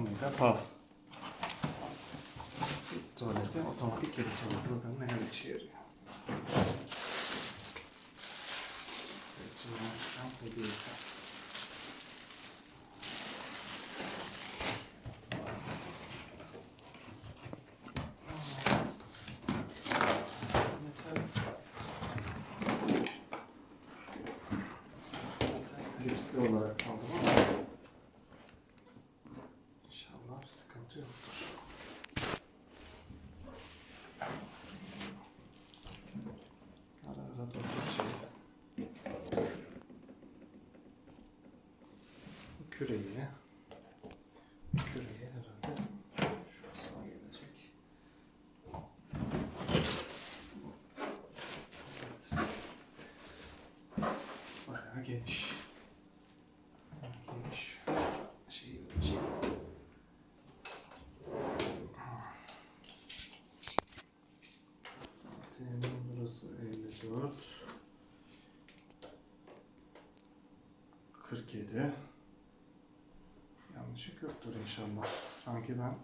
Omega Pav. Kedi tuvaleti, otomatik kedi tuvaleti. Bakalım neler işe yarıyor. Klipsli olarak aldım ama İnşallah bir sıkıntı yoktur. Ara ara da otur şey. Bu küreği, küreği herhalde şurasına gelecek. Evet. Bayağı geniş. Geniş. Şey ölçeyim. Zaten burası 54. 47. Yanlışlık yoktur inşallah. Sanki ben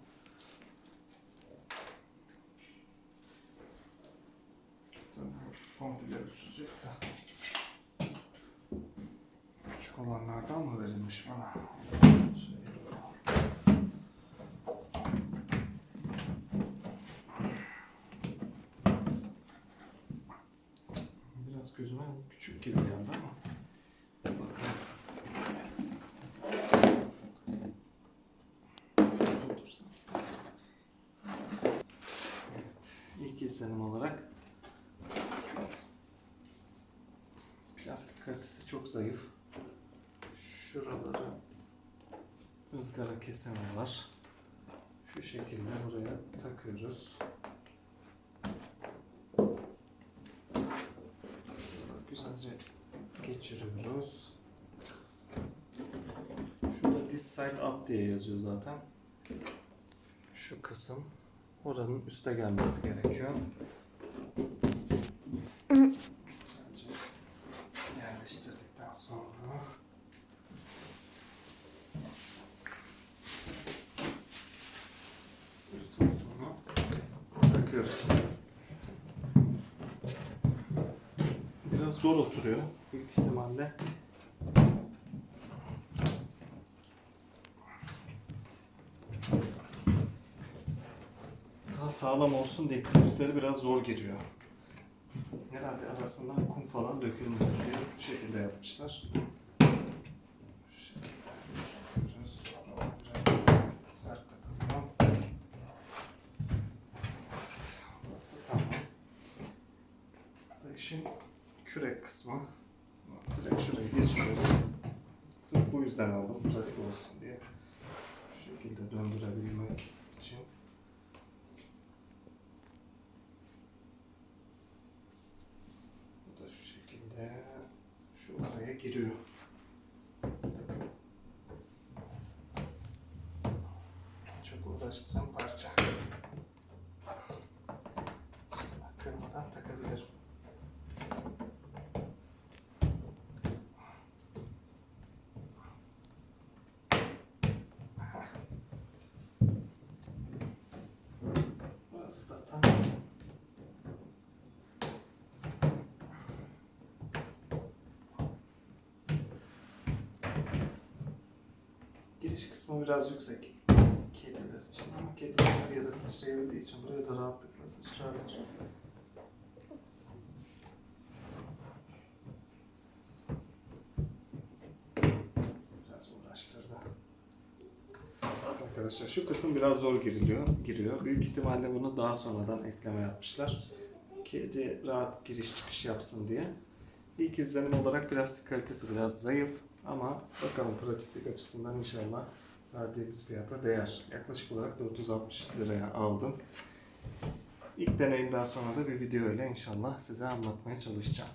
komple ölçülecek de. Küçük olanlardan mı verilmiş bana? Biraz gözüme küçük gibi geldi ama. Bakalım. Otursan. Evet. İzlenim olarak plastik kalitesi çok zayıf. Şuraları ızgara kesimi var. Şu şekilde buraya takıyoruz. Güzelce geçiriyoruz. Şurada this side up diye yazıyor zaten. Şu kısım oranın üste gelmesi gerekiyor. Güzelce yerleştirdikten sonra üst kısmını takıyoruz. Biraz zor oturuyor büyük ihtimalle. Daha sağlam olsun diye klipsleri biraz zor giriyor. Herhalde arasından kum falan dökülmesin diye bu şekilde yapmışlar. İşin kürek kısmı. Direkt şuraya geçiyoruz. Sırf bu yüzden aldım, pratik olsun diye. Şu şekilde döndürebilmek için. Bu da şu şekilde araya giriyor. Çok uğraştığım parça. İnşallah kırmadan takabilirim. Burası Giriş kısmı biraz yüksek. Kediler için ama kediler her yere sıçrayabildiği için buraya da rahatlıkla sıçrarlar. Biraz uğraştırdı. Arkadaşlar şu kısım biraz zor giriliyor, giriyor. Büyük ihtimalle bunu daha sonradan ekleme yapmışlar. Kedi rahat giriş çıkış yapsın diye. İlk izlenim olarak plastik kalitesi biraz zayıf ama bakalım pratiklik açısından inşallah verdiğimiz fiyata değer. Yaklaşık olarak 460 liraya aldım. İlk deneyimden sonra da bir video ile inşallah size anlatmaya çalışacağım.